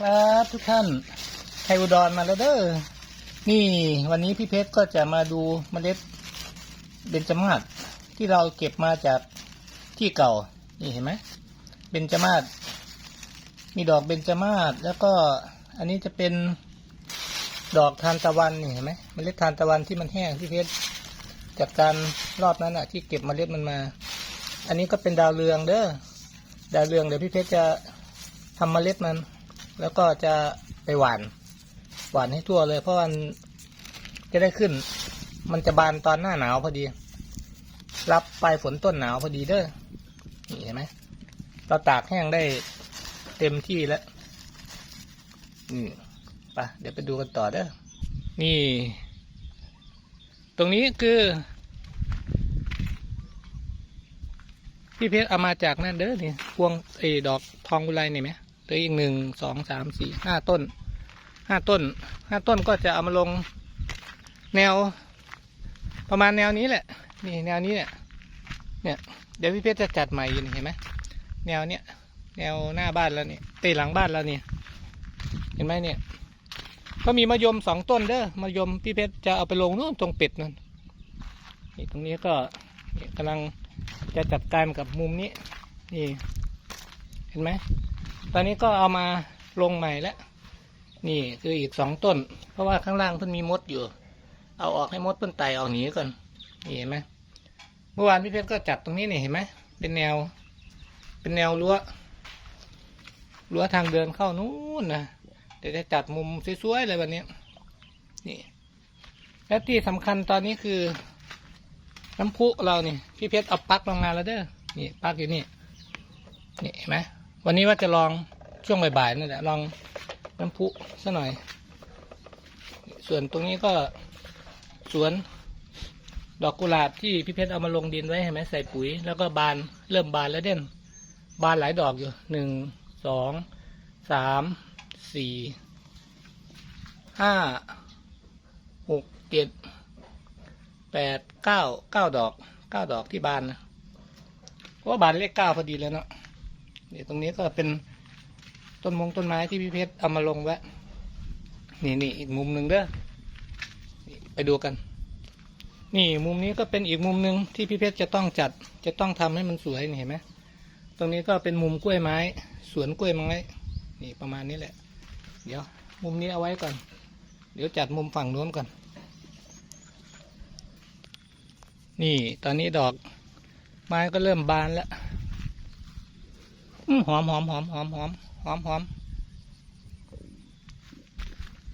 ครับทุกท่านไทยอุดรมาแล้วเด้อ นี่วันนี้พี่เพชรก็จะมาดูเมล็ดเบญจมาศที่เราเก็บมาจากที่เก่า นี่เห็นไหมเบญจมาศมีดอกเบญจมาศแล้วก็อันนี้จะเป็นดอกทานตะวันนี่เห็นไหมเมล็ดทานตะวันที่มันแห้งพี่เพชรจากการรอบนั้นอะที่เก็บเมล็ดมันมา อันนี้ก็เป็นดาวเรืองเด้อ ดาวเรืองเดี๋ยวพี่เพชรจะทำเมล็ดมัน แล้วก็จะไปหวาน หวานให้ทั่วเลย เพราะมันจะได้ขึ้น มันจะบานตอนหน้าหนาวพอดี รับปลายฝนต้นหนาวพอดีเด้อนี่เห็นไหมเราตากแห้งได้เต็มที่แล้วนี่ไปะเดี๋ยวไปดูกันต่อเด้อนี่ ตรงนี้คือพี่เพชรเอามาจากนั่นเด้อนี่พวงไอ้ดอกทองอุไรนี่ไหม ลืออีกหนึ่งสองสามสี่ห้าต้นห้าต้นห้าต้นก็จะเอามาลงแนว ประมาณแนวนี้แหละ นี่แนวนี้เนี่ยเนี่ยเดี๋ยวพี่เพชรจะจัดใหม่อยู่นี่เห็นไหมแนวเนี้ยแนวหน้าบ้านแล้วนี่เตะหลังบ้านแล้วนี่ยเห็นไหมเนี่ย ก็มีมะยมสองต้นเด้อมะยมพี่เพชรจะเอาไปลงนู่นตรงเป็ดนั่นนี่ตรงนี้ก็นี่กำลังจะจัดการกับมุมนี้นี่ เห็นไหม ตอนนี้ก็เอามาลงใหม่แล้ว นี่คืออีกสองต้น เพราะว่าข้างล่างเพิ่นมีมดอยู่ เอาออกให้มดเพิ่นไต่ออกหนีก่อนนี่เห็นไหมเมื่อวานพี่เพชรก็จัดตรงนี้นี่เห็นไหมเป็นแนว เป็นแนวรั้วรั้วทางเดินเข้านู้นนะเดี๋ยวจะจัดมุมสวยๆเลยวันนี้ นี่ และที่สำคัญตอนนี้คือ น้ำพุเรานี่พี่เพชรเอาปลั๊กลงมาแล้วเด้อนี่ปลั๊กอยู่นี่นี่เห็นไหม วันนี้ว่าจะลองช่วงบ่ายๆนั่นแหละลองน้ำพุซะหน่อย ส่วนตรงนี้ก็สวนดอกกุหลาบที่พี่เพชรเอามาลงดินไว้เห็นไหมใส่ปุ๋ย แล้วก็บานเริ่มบานแล้วเด่น บานหลายดอกอยู่หนึ่งสองสามสี่ห้าหกเจ็ดแปดเก้าเก้าดอกเก้าดอกที่บานนะเพราะบานเลขเก้าพอดีเลยเนาะ นี่ตรงนี้ก็เป็นต้นมงต้นไม้ที่พี่เพชรเอามาลงไว้นี่นี่อีกมุมหนึ่งเด้อไปดูกัน นี่มุมนี้ก็เป็นอีกมุมหนึ่งที่พี่เพชรจะต้องจัด จะต้องทำให้มันสวยนี่เห็นไหมตรงนี้ก็เป็นมุมกล้วยไม้ สวนกล้วยไม้นี่ประมาณนี้แหละ เดี๋ยว มุมนี้เอาไว้ก่อน เดี๋ยวจัดมุมฝั่งโน้นก่อน นี่ตอนนี้ดอกไม้ก็เริ่มบานแล้ว หอมหอมหอมหอมหอมหอมหอม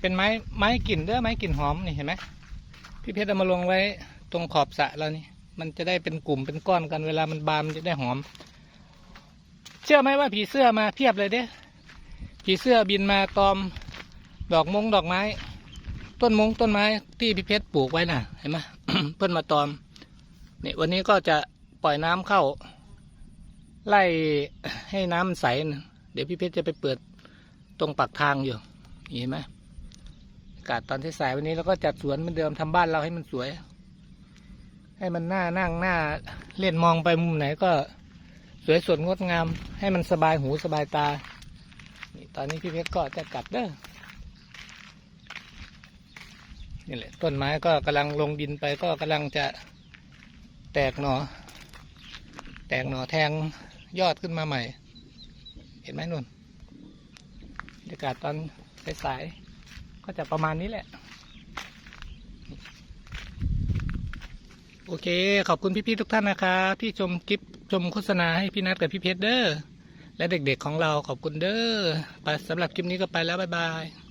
เป็นไม้ไม้กลิ่นเด้อไม้กลิ่นหอมนี่เห็นไหมพี่เพชรเอามาลงไว้ตรงขอบสะแล้วนี่ มันจะได้เป็นกลุ่มเป็นก้อนกันเวลามันบานมันจะได้หอม เชื่อไหมว่าผีเสื้อมาเพียบเลยเด้ผีเสื้อบินมาตอม ดอกมงดอกไม้ ต้นมงต้นไม้ที่พี่เพชรปลูกไว้น่ะ เห็นไหมเพื่อนมาตอมนี่วันนี้ก็จะปล่อยน้ำเข้า ไล่ให้น้ำมันใสนะเดี๋ยวพี่เพชรจะไปเปิดตรงปากทางอยู่เห็นไหมอากาศตอนที่สายวันนี้เราก็จัดสวนเหมือนเดิมทำบ้านเราให้มันสวย ให้มันหน้านั่งหน้าเล่นมองไปมุมไหนก็สวยสดงดงาม ให้มันสบายหูสบายตาตอนนี้พี่เพชรก็จะกลับเด้อนี่แหละต้นไม้ก็กำลังลงดินไปก็กำลังจะแตกหนอแตกหนอแทง ยอดขึ้นมาใหม่ เห็นไหมนุ่นบรรยากาศตอนสายๆก็จะประมาณนี้แหละ โอเค ขอบคุณพี่ๆทุกท่านนะครับที่ชมคลิปชมโฆษณาให้พี่นัทกับพี่เพชรเด้อและเด็กๆของเราขอบคุณเด้อไปสำหรับคลิปนี้ก็ไปแล้ว บ๊ายบาย